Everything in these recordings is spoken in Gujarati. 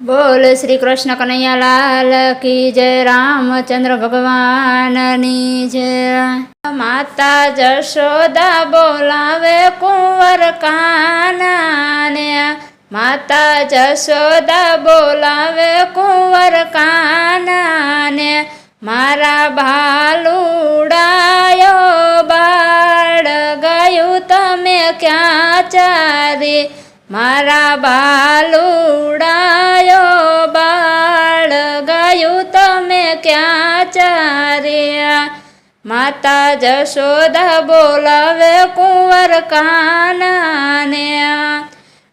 બોલ શ્રી કૃષ્ણ કનૈયાલાલ કી જય રામચંદ્ર ભગવાનની જય. માતા જશોદા બોલાવે કુંવર કાનાને. માતા જશોદા બોલાવે કુંવર કાનાને. મારા ભાલુડાયો બાળ, ગયું તમે ક્યાં ચારી? મારા બાલુડાયો બાળ ગયું તમે ક્યાં ચાર્યા? માતા જશોદા બોલાવે કુંવર કાનાને.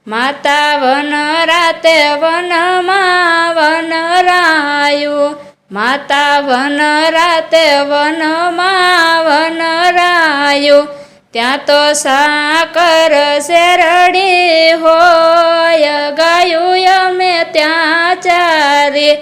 માતા વન રાતે વનમાં વન રાયું માતા વન રાતે વનમાં વન ત્યાં તો સાકર શેરડી હોય, ગાયું અમે ત્યાં ચારી.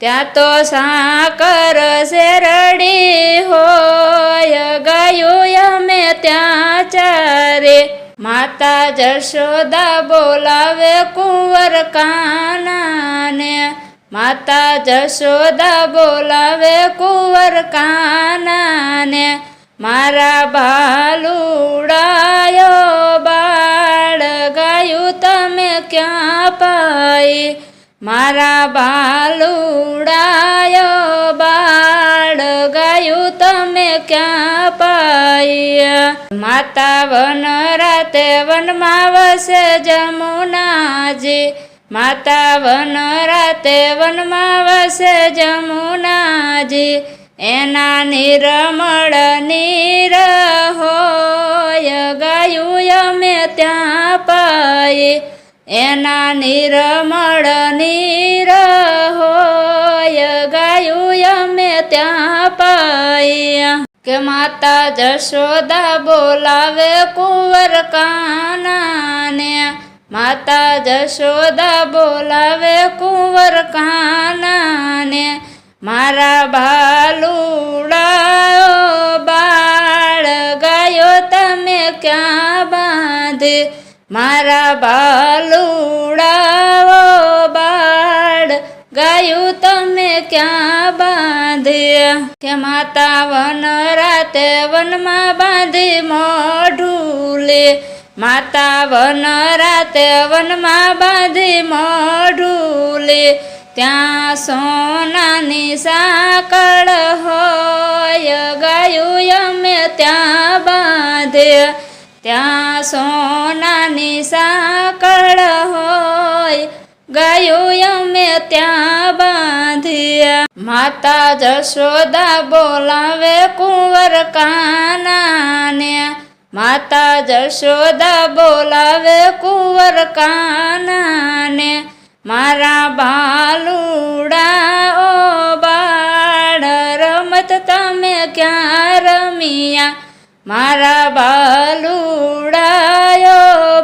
ત્યાં તો સાકર શેરડી હોય, ગાયું અમે ત્યાં ચારી. માતા જશોદા બોલાવે કુંવર કાનાને. માતા જશોદા બોલાવે કુંવર કાનાને. મારા ભાલુડાયો ક્યાં પાઈ મારા ભાલુડાયો બાળ ગાયું તમે ક્યાં પાઈ માતા વન રાતે વનમાં વસે જમુનાજી માતા વન રાતે વનમાં વસે જમુનાજી એના નિરમળ નીર હોય, ગાયું અમે ત્યાં પાઈ એના નિરમળ નીર હોય, ગાયું અમે ત્યાં પાઈ કે માતા જશોદા બોલાવે કુંવર કાનાને. માતા જશોદા બોલાવે કુંવર કાનાને. મારા ભાલુડાઓ બાળ ગાયો તમે ક્યાં બાંધે? મારા ભાલુડાઓ બાળ, ગાયું તમે ક્યાં બાંધ્યા? કે માતા વન રાતે વનમાં બાંધી મોઢું લે માતા વન રાતે વનમાં બાંધી મોઢું લે ત્યાં સોનાની સાકળ હોય, ગાયું અમે ત્યાં બાંધે ત્યાં સોનાની સાકળ હોય. ગાયું અમે ત્યાં બાંધ્યા. માતા જશોદા બોલાવે કુંવર કાનાને માતા જશોદા બોલાવે કુંવર કાનાને મારા ભાલુડાઓ બાળ રમત તમે ક્યાં રમિયા? મારા ભાલુડાયો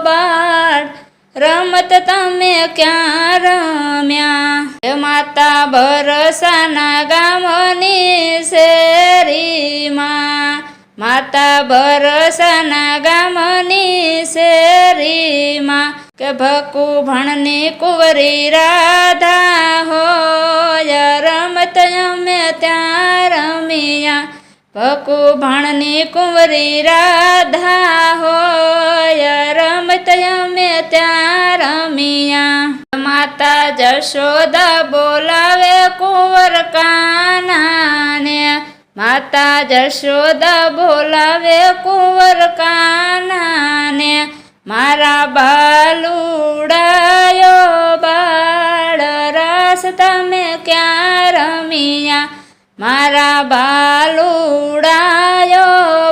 બાળ, રમત તમે ક્યાં રમ્યા? માતા ભરસાના ગામની શેરીમાં. માતા ભરસાના ગામની શેરીમાં કે ભકુ ભણની કુંવરી રાધા હોય, રમત અમે ત્યાં રમિયા. ભકુ ભણની કુંવરી રાધા હોય, રમત અમે ત્યાં રમિયા. માતા જશોદા બોલાવે કુંવર કાનાને. માતા જશોદા બોલાવે કુંવર કાનાને. મારા બાલુડાયો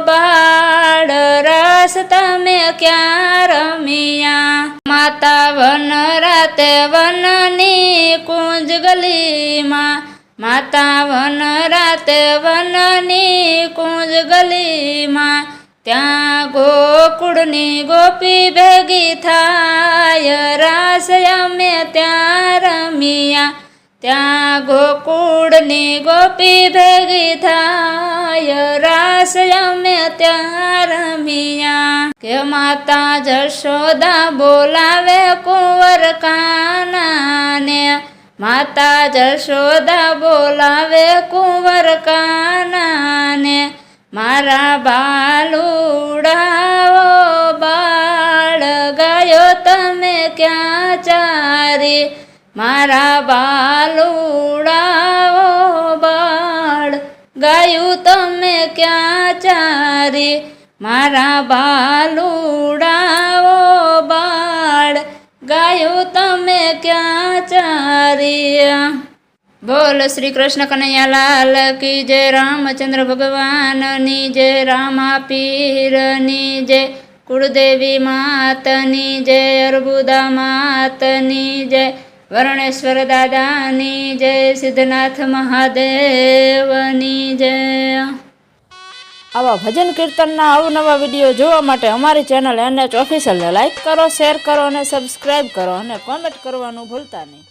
બાળ રસ તમે ક્યાં રમિયા? માતા વન રાતે વનની કુંજ ગલીમાં માતા વન રાતે વનની કુંજ ગલીમાં ત્યાં ગોકુળની ગોપી ભેગી થાય. રાસ અમે ત્યાં રમિયા. ત્યાં ગોકુળની ગોપી ભેગી થાય રાસ અમે ત્યાં રમિયા કે માતા જશોદા બોલાવે કુંવર કાનાને માતા જશોદા બોલાવે કુંવર કાનાને મારા બાલુડાઓ મારા બાલુડાઓ બાળ, ગાયું તમે ક્યાં ચારે? મારા બાલુડાઓ બાળ, ગાયું તમે ક્યાં ચારી? બોલ શ્રી કૃષ્ણ કનૈયાલાલ કી જય, રામચંદ્ર ભગવાનની જય, રામા પીરની જય, કુળદેવી માતની જય, અર્બુદા માતની જય વર્ણેશ્વર દાદાની જય, સિદ્ધનાથ મહાદેવની જય. આવા ભજન કીર્તનના અવનવા વીડિયો જોવા માટે અમારી ચેનલ એનએચ ઓફિશિયલને લાઇક કરો શેર કરો અને સબસ્ક્રાઈબ કરો અને કોમેન્ટ કરવાનું ભૂલતા નહીં.